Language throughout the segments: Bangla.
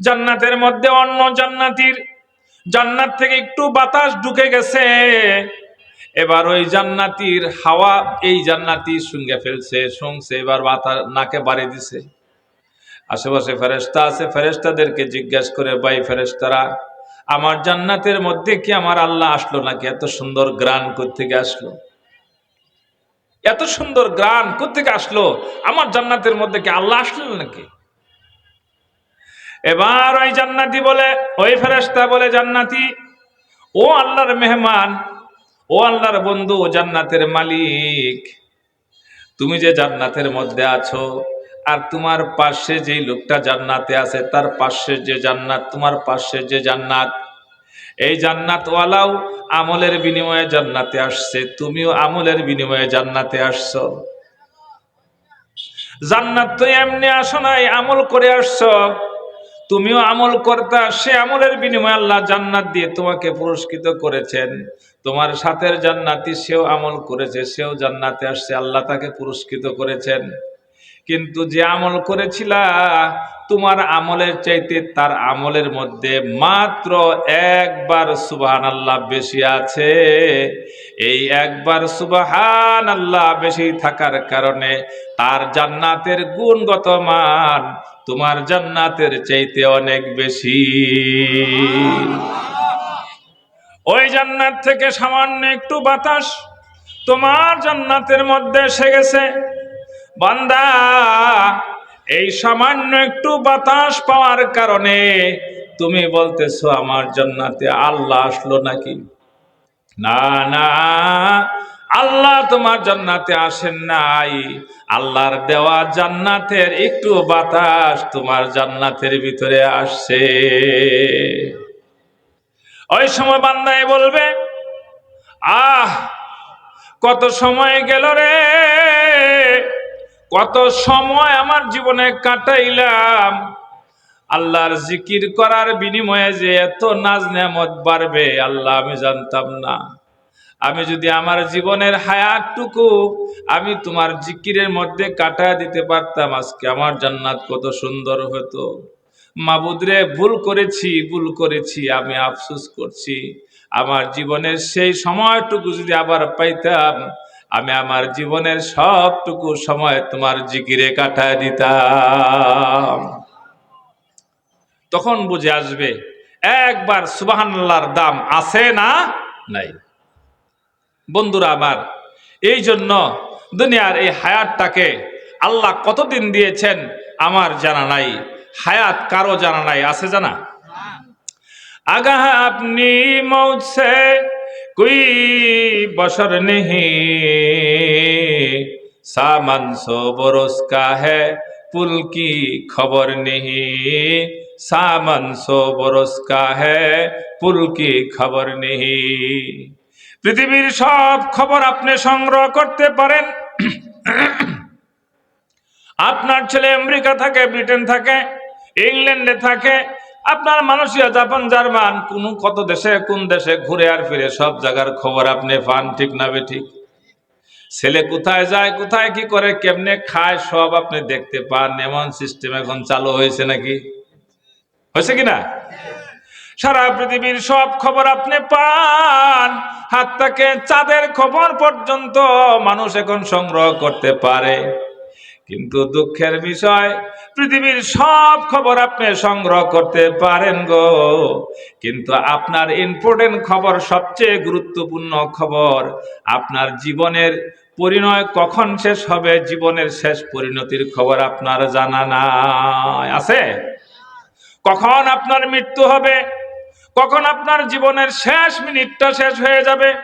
জান্নাতের মধ্যে অন্য জান্নাতির জান্নাত থেকে একটু বাতাস ঢুকে গেছে। এবার ওই জান্নাতির হাওয়া এই জান্নাতি শুঙ্গে ফেলছে, শুনছে, এবার বাতাস নাকে বাড়ি দিছে। আশেপাশে ফেরেস্তা আছে ফেরেস্তাদেরকে জিজ্ঞাসা করে, ভাই ফেরেস্তারা আমার জান্নাতের মধ্যে কি আমার আল্লাহ আসলো নাকি? এত সুন্দর গ্রান থেকে আসলো? এত সুন্দর গ্রান থেকে আসলো? আমার জান্নাতের মধ্যে কি আল্লাহ আসলো নাকি? এবার ওই জান্নাতি বলে, ওই ফেরেস্তা বলে, জান্নাতি, ও আল্লাহর মেহমান, ও আল্লাহর বন্ধু, ও জান্নাতের মালিক, তুমি যে জান্নাতের মধ্যে আছো, আর তোমার পাশে যেই লোকটা জান্নাতে আছে, তার পাশে যে জান্নাত, তোমার পাশে যে জান্নাত, এই জান্নাত ওয়ালাও আমলের বিনিময়ে জান্নাতে আসছে, তুমিও আমলের বিনিময়ে জান্নাতে আসছো। জান্নাত তো এমনি আসো নাই, আমল করে আসছো। তুমিও আমল করতা, সে আমলের বিনিময়ে আল্লাহ জান্নাত দিয়ে তোমাকে পুরস্কৃত করেছেন। তোমার সাথের জান্নাতি সেও আমল করেছে, সেও জান্নাতে আসছে, আল্লাহ তাকে পুরস্কৃত করেছেন। কিন্তু যে আমল করেছিলা, তোমার আমলের চাইতে তার আমলের মধ্যে মাত্র একবার সুবাহান আল্লাহ বেশি আছে। এই একবার সুবাহান আল্লাহ বেশি থাকার কারণে তার জান্নাতের গুণগত মান তোমার জান্নাতের চাইতে অনেক বেশি। ওই জান্নাত থেকে সামান্য একটু বাতাস তোমার জান্নাতের মধ্যে এসে গেছে। বান্দা, এই সামান্য একটু বাতাস পাওয়ার কারণে তুমি বলতেছো আমার জান্নাতে আল্লাহ আসলো নাকি? না না, আল্লাহ তোমার জান্নাতে আসেন নাই। আল্লাহর দেওয়া জান্নাতের একটু বাতাস তোমার জান্নাতের ভিতরে আসছে। ওই সময় বান্দায় বলবে, আহ, কত সময় গেল রে? কত সময় আমার জীবনে কাটাইলাম। আল্লাহর জিকির করার বিনিময়ে যে এত নাজ নেমত বাড়বে, আল্লাহ আমি জানতাম না। আমি যদি আমার জীবনের হায়াতটুকু আমি তোমার জিকিরের মধ্যে কাটায় দিতে পারতাম, আজকে আমার জান্নাত কত সুন্দর হতো। মাবুদরে ভুল করেছি ভুল করেছি, আমি আফসোস করছি। আমার জীবনের সেই সময়টুকু যদি আবার পাইতাম আমি আমার জীবনের সবটুকু সময় তোমার জিকিরে কাটায় দিতাম। তখন বুঝে আসবে একবার সুবাহান্লার দাম আছে না নাই। বন্ধুরা আমার এই জন্য দুনিয়ার এই হায়াতটাকে আল্লাহ কতদিন দিয়েছেন আমার জানা নাই হায়াত কারও জানা নাই আছে জানা? আগাহ আপনি সে कोई बशर नहीं सामान सौ बरस का है पुल की खबर नहीं सामान सौ बरस का है पुल की खबर नहीं পৃথিবীর সব খবর আপনি সংগ্রহ করতে পারেন আপনার ছেলে আমেরিকা থাকে ব্রিটেন থাকে ইংল্যান্ডে থাকে আপনার মালয়েশিয়া জাপান, জার্মান, কোন কত দেশে, কোন দেশে ঘুরে আর ফিরে সব জায়গার খবর আপনি পান, ঠিক না বে ঠিক? ছেলে কোথায় যায়, কোথায় কি করে, কেমনে খায়, সব আপনি দেখতে পান। এমন সিস্টেম এখন চালু হয়েছে নাকি? হয়েছে কি না? সারা পৃথিবীর সব খবর আপনি পান। হাত থেকে চাঁদের খবর পর্যন্ত মানুষ এখন সংগ্রহ করতে পারে। কিন্তু দুঃখের বিষয়, পৃথিবীর সব খবর আপনি সংগ্রহ করতে পারেন গো। কিন্তু আপনার ইম্পর্টেন্ট খবর, সবচেয়ে গুরুত্বপূর্ণ খবর, আপনার জীবনের পরিণয় কখন শেষ হবে, জীবনের শেষ পরিণতির খবর আপনার জানা নাই। আছে? কখন আপনার মৃত্যু হবে? কখন আপনার জীবনের শেষ মিনিটটা শেষ হয়ে যাবে?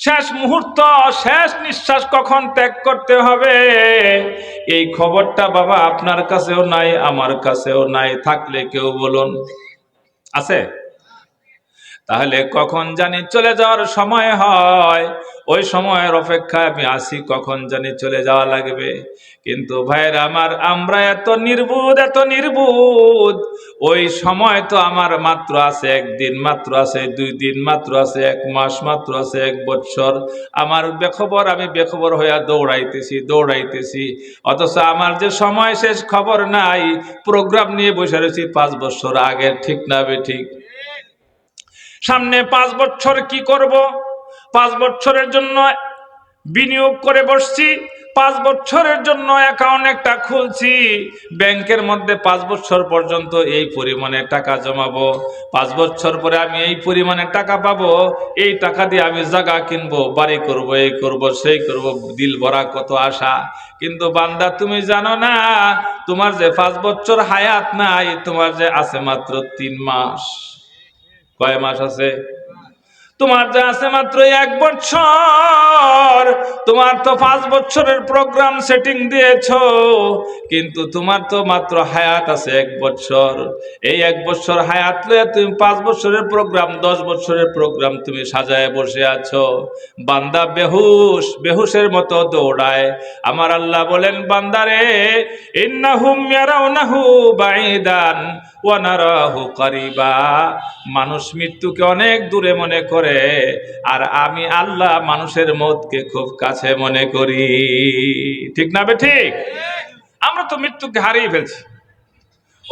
শেষ মুহূর্ত, শেষ নিঃশ্বাস কখন ত্যাগ করতে হবে? এই খবরটা বাবা আপনার কাছেও নাই, আমার কাছেও নাই, থাকলে কেউ বলুন। আছে? তাহলে কখন জানি চলে যাওয়ার সময় হয়। ওই সময়ের অপেক্ষায় আমি আসি কখন জানি চলে যাওয়া লাগবে। কিন্তু ভাইয়ের আমার, আমরা এত নির্বুধ এত নির্বুধ। ওই সময় তো আমার মাত্র আছে একদিন, মাত্র আছে দুই দিন, মাত্র আছে এক মাস, মাত্র আছে এক বছর। আমার বেখবর, আমি বেখবর হইয়া দৌড়াইতেছি দৌড়াইতেছি। অথচ আমার যে সময় শেষ খবর নাই, প্রোগ্রাম নিয়ে বসে রয়েছি পাঁচ বছর আগের ঠিক না বে ঠিক? সামনে পাঁচ বছর কি করব? পাঁচ বছরের জন্য বিনিয়োগ করে বসছি, পাঁচ বছরের জন্য অ্যাকাউন্ট একটা খুলছি। ব্যাংকের মধ্যে পাঁচ বছর পর্যন্ত এই পরিমাণে টাকা জমাবো। পাঁচ বছর পরে আমি এই পরিমাণে টাকা পাবো। এই টাকা দিয়ে আমি জায়গা কিনবো, বাড়ি করব, এই করব, সেই করব, দিল ভরা কত আশা। কিন্তু বান্দা, তুমি জানো না, তোমার যে পাঁচ বছর হায়াত নাই, তোমার যে আছে মাত্র তিন মাস। কয় মাস আছে? তোমার যা আছে মাত্র এক বছর। তোমার তো পাঁচ বছরের প্রোগ্রাম সেটিং দিয়েছ, কিন্তু তোমার তো মাত্র হায়াত আছে এক বছর। এই এক বছর হায়াত লয়ে তুমি পাঁচ বছরের প্রোগ্রাম দশ বছরের প্রোগ্রাম তুমি সাজায় বসে আছো। বান্দা বেহুশ, বেহুশের মতো দৌড়ায়। আমার আল্লাহ বলেন, বান্দারে, ইন্নাহুম ইয়ারাউনাহু বাঈদান ওয়া নারাহু কারিবা। মানুষ মৃত্যুকে অনেক দূরে মনে করে আর আমি আল্লাহ মানুষের মতকে খুব কাছে মনে করি। ঠিক না বে ঠিক? আমরা তো মৃত্যুকে হারিয়ে ফেলছি।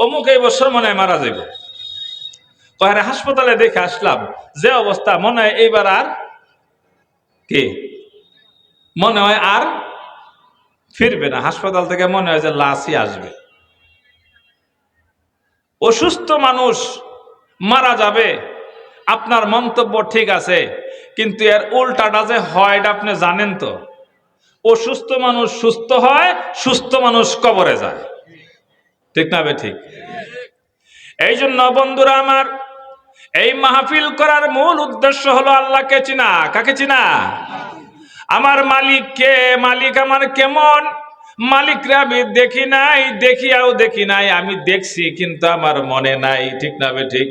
অমুক এই বছর মনে হয় মারা যাবে কয়ারে হাসপাতালে দেখে আসলাম, যে অবস্থা মনে হয় এইবার আর কি? মনে হয় আর ফিরবে না। হাসপাতাল থেকে মনে হয় যে লাশই আসবে। অসুস্থ মানুষ মারা যাবে। আপনার মন্তব্য ঠিক আছে, কিন্তু এর উল্টাটা যে হয় এটা আপনি জানেন তো। অসুস্থ মানুষ সুস্থ হয়, সুস্থ মানুষ কবরে যায়। ঠিক না ঠিক? এই জন্য বন্ধুরা আমার, এই মাহফিল করার মূল উদ্দেশ্য হলো আল্লাহকে চিনা। কাকে চিনা? আমার মালিক কে? মালিক আমার কেমন? মালিকরে আমি দেখি নাই, দেখিয়াও দেখি নাই, আমি দেখছি কিন্তু আমার মনে নাই। ঠিক না ঠিক?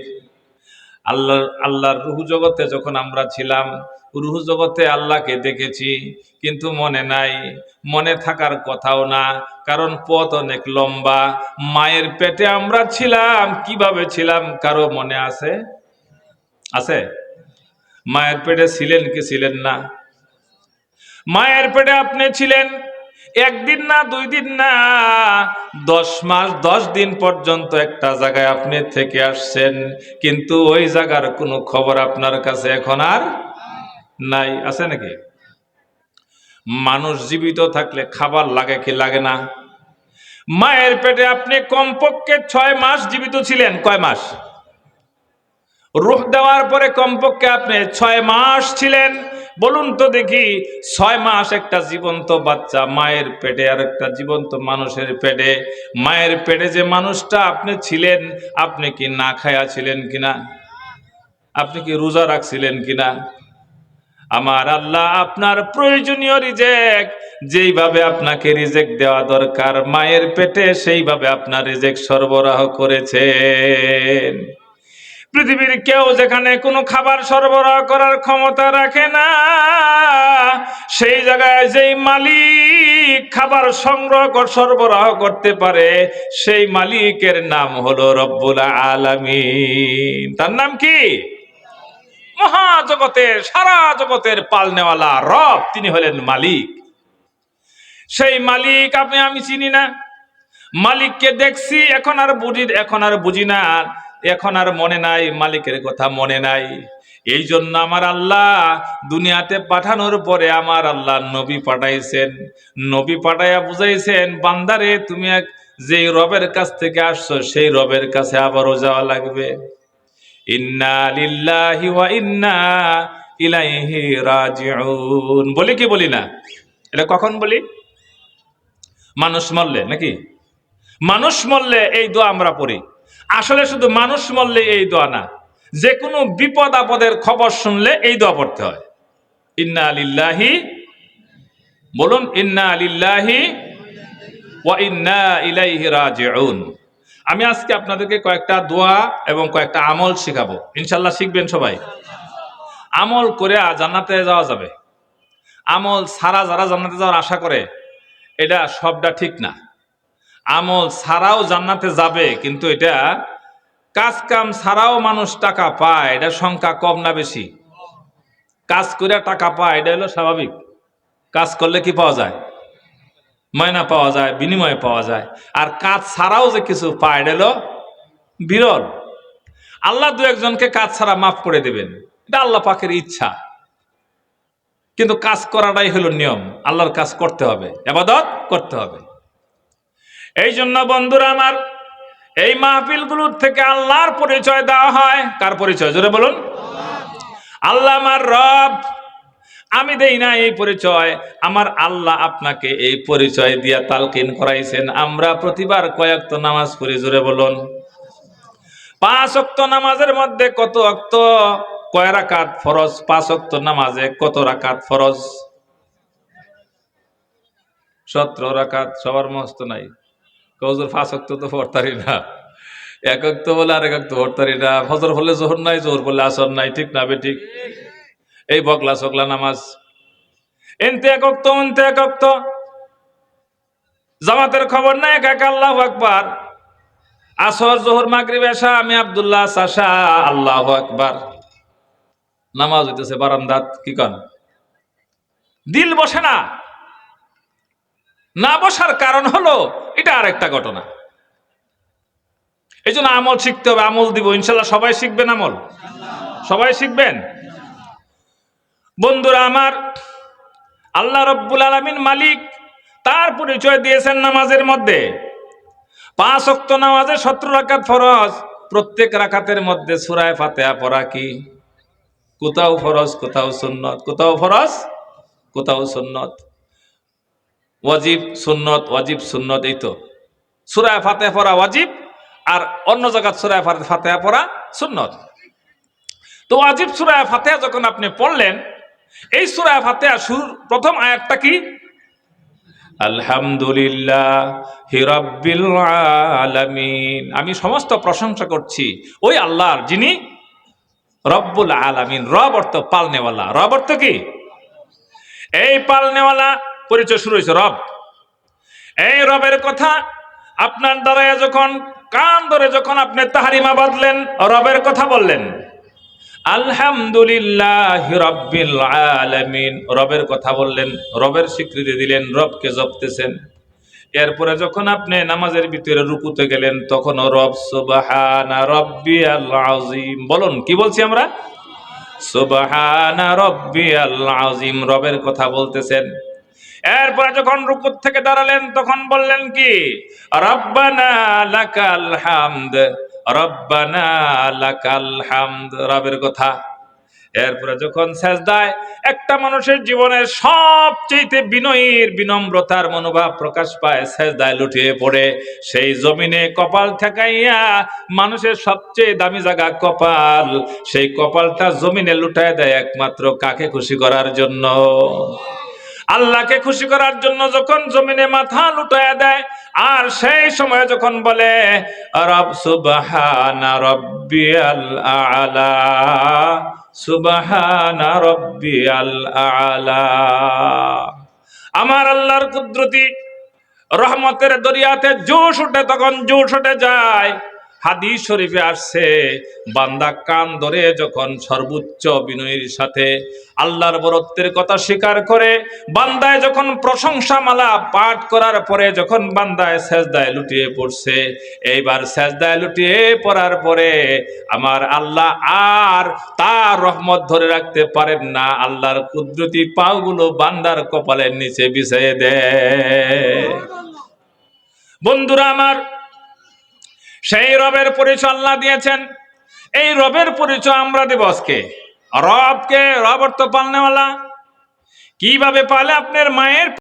আল্লাহ আল্লাহর রুহু জগতে যখন আমরা ছিলাম, রুহু জগতে আল্লাহকে দেখেছি, কিন্তু মনে নাই, মনে থাকার কথাও না, কারণ পথ অনেক লম্বা, মায়ের পেটে আমরা ছিলাম, কীভাবে ছিলাম, কারও মনে আছে? আছে? মায়ের পেটে ছিলেন কি ছিলেন না? মায়ের পেটে আপনি ছিলেন একদিন না, দুই দিন না, দশ মাস, দশ দিন পর্যন্ত একটা জায়গায় আপনি থেকে আসছেন। কিন্তু ওই জায়গার কোনো খবর আপনার কাছে এখন আর নাই, আছে নাকি? মানুষ জীবিত থাকলে খাবার লাগে কি লাগে না? মায়ের পেটে আপনি কমপক্ষে ছয় মাস জীবিত ছিলেন, কয় মাস? রুহ দেওয়ার পরে কমপক্ষে আপনি ছয় মাস ছিলেন বলুন তো দেখি, ছয় মাস একটা জীবন্ত বাচ্চা, মায়ের পেটে আর একটা জীবন্ত মানুষের পেটে। মায়ের পেটে যে মানুষটা আপনি ছিলেন, আপনি কি না খায়া ছিলেন কিনা? আপনি কি রোজা রাখছিলেন কিনা? আমার আল্লাহ আপনার প্রয়োজনীয় রিজেক যেইভাবে আপনাকে রিজেক দেওয়া দরকার, মায়ের পেটে সেইভাবে আপনার রিজেক সরবরাহ করেছেন। পৃথিবীর কেউ যেখানে কোনো খাবার সরবরাহ করার ক্ষমতা রাখে না, সেই জায়গায় যেই মালিক খাবার সংগ্রহ সরবরাহ করতে পারে, সেই মালিকের নাম হলো রব্বুল আলামিন। তার নাম কি? মহাজগতের, সারা জগতের পালনেওয়ালা রব, তিনি হলেন মালিক। সেই মালিক আপনি, আমি চিনি না। মালিককে দেখছি, এখন আর বুঝি, এখন আর বুঝি না। এখন আর মনে নাই, মালিকের কথা মনে নাই। এই জন্য আমার আল্লাহ দুনিয়াতে পাঠানোর পরে আমার আল্লাহ নবী পাঠাইছেন। নবী পাঠাইয়া বুঝাইছেন, বান্দারে, তুমি এক যেই রবের কাছ থেকে আসছো, সেই রবের কাছে আবারও যাওয়া লাগবে। বলি কি বলি না? এটা কখন বলি? মানুষ মরলে নাকি? মানুষ মরলে এই দোয়া আমরা পড়ি। আসলে শুধু মানুষ মরলে এই দোয়া না যে কোনো বিপদ আপদের খবর শুনলে এই দোয়া পড়তে হয়। ইন্না আলিল্লাহি বলুন, ইন্না আলিল্লাহি ওয়া ইন্না ইলাইহি রাজিউন। আমি আজকে আপনাদেরকে কয়েকটা দোয়া এবং কয়েকটা আমল শেখাবো। ইনশাল্লাহ শিখবেন সবাই। আমল করে জান্নাতে যাওয়া যাবে। আমল সারা যারা জান্নাতে যাওয়ার আশা করে, এটা সবটা ঠিক না। আমল ছাড়াও জান্নাতে যাবে, কিন্তু এটা কাজ কাম ছাড়াও মানুষ টাকা পায়, এটা সংখ্যা কম না বেশি। কাজ করে টাকা পায়, এটা হলো স্বাভাবিক। কাজ করলে কি পাওয়া যায়? ময়না পাওয়া যায়, বিনিময়ে পাওয়া যায়। আর কাজ ছাড়াও যে কিছু পায়, এটা হলো বিরল। আল্লাহ দু একজনকে কাজ ছাড়া মাফ করে দেবেন। এটা আল্লাহ পাকের ইচ্ছা। কিন্তু কাজ করাটাই হলো নিয়ম। আল্লাহর কাজ করতে হবে, আবাদত করতে হবে। এই জন্য বন্ধুরা আমার, এই মাহফিলগুলোর থেকে আল্লাহর পরিচয় দেওয়া হয়। কার পরিচয়? জোরে বলুন। আল্লাহ আমার রব, আমি দেই না এই পরিচয়। আমার আল্লাহ আপনাকে এই পরিচয় দিয়া তালকিন করাইছেন। আমরা প্রতিবার কয়েকত নামাজ পড়ি, জোরে বলুন। পাঁচ অক্ত নামাজের মধ্যে কত অক্ত কয় রাকাত ফরজ? পাঁচ অক্ত নামাজে কত রাকাত ফরজ? সতেরো রাকাত, সবার মস্ত নাই। কৌজোর পাঁচ অক্ত তো পড়তারি না। এক অক্ত বলে আরেক অক্ত পড়তারি না। ফজর হলে জোহর নাই, জোহর বললে আসর নাই, ঠিক না বে ঠিক এই বগলা সকলা নামাজ। এনতে এক অক্ত অন্তে এক অক্ত। জামাতের খবর নাই, এক এক আল্লাহ আকবার। আসর, জোহর, মাগরিব এসা আমি আব্দুল্লাহ সাশা আল্লাহ আকবার। নামাজ হইতেছে বারান্দাত, কি কন? দিল বসে না। না বসার কারণ হলো, এটা আরেকটা ঘটনা। এই জন্য আমল শিখতে হবে, আমল দিব। ইনশাল্লাহ সবাই শিখবেন আমল? সবাই শিখবেন? বন্ধুরা আমার, আল্লাহ রব্বুল আলমিন মালিক তার পরিচয় দিয়েছেন নামাজের মধ্যে। পাঁচ অক্ত নামাজে সত্তর রাকাত ফরজ। প্রত্যেক রাকাতের মধ্যে সুরায় ফাতেহা পড়া কি? কোথাও ফরজ, কোথাও সুন্নত, কোথাও ফরজ, কোথাও সুন্নত। ওয়াজিব সুন্নত ওয়াজিব সুন্নত এই তো। সুরায় ফাতেহা পড়া ওয়াজিব আর অন্য জায়গাত সুরায় ফাতেহা পড়া সুন্নত। তো ওয়াজিব সুরায় ফাতেহা যখন আপনি পড়লেন, এই সুরায় ফাতেহা শুরু, প্রথম আয়াতটা কি? আলহামদুলিল্লাহ হিরাব্বিল আলামিন। আমি সমস্ত প্রশংসা করছি ওই আল্লাহর, যিনি রব্বুল আলামিন, রব অর্থ পালনেওয়ালা। রব অর্থ কি? এই পালনেওয়ালা পরিচয় শুরু হয়েছে, রব। এই রবের কথা আপনার দ্বারা যখন, কান ধরে যখন আপনি তাহারিমা বাঁধলেন, রবের কথা বললেন। আলহামদুলিল্লাহ আলামিন। রবের কথা বললেন, রবের স্বীকৃতি দিলেন, রবকে জপতেছেন। এরপরে যখন আপনি নামাজের ভিতরে রুকুতে গেলেন তখন রব সুবহানা রব্বি আজিম বলুন, কি বলছি আমরা? সুবহানা রব্বি আজিম রবের কথা বলতেছেন। এরপরে যখন রুকুত থেকে দাঁড়ালেন, তখন বললেন কি? রব্বানা লাকাল হামদ, রব্বানা লাকাল হামদ, রবের কথা। এরপরে যখন সেজদায় একটা মানুষের জীবনের সবচেয়ে বিনয়ীর, বিনম্রতার মনোভাব প্রকাশ পায়, সেজদায় লুটিয়ে পড়ে, সেই জমিনে কপাল ঠেকাইয়া মানুষের সবচেয়ে দামি জায়গা কপাল, সেই কপালটা জমিনে লুটায় দেয় একমাত্র কাকে খুশি করার জন্য? আল্লাহকে খুশি করার জন্য যখন জমিনে মাথা লুটায় দেয়, আর সেই সময় যখন বলে, রব সুবহানা রব্বিয়াল আলা, সুবহানা রব্বিয়াল আলা। আমার আল্লাহর কুদরতি রহমতের দরিয়াতে জোশ উঠে, তখন জোশ উঠে যায়। হাদিস শরীফে আসছে, বান্দা কান ধরে যখন সর্বোচ্চ বিনয়ের সাথে আল্লাহর বরত্বের কথা স্বীকার করে, বান্দায় যখন প্রশংসা মালা পাঠ করার পরে যখন বান্দায় সেজদায় লুটিয়ে পড়ছে, এইবার সেজদায় লুটিয়ে পড়ার পরে আমার আল্লাহ আর তার রহমত ধরে রাখতে পারেন না, আল্লাহর কুদরতি পাগুলো বান্দার কপালের নিচে বিছিয়ে দেয়। বন্ধুরা আমার সেই রবের পরিচয় আল্লাহ দিয়েছেন। এই রবের পরিচয় আমরা দেব আজকে। রবকে রব অর্থ পালনেওয়ালা। কীভাবে পালে? আপনার মায়ের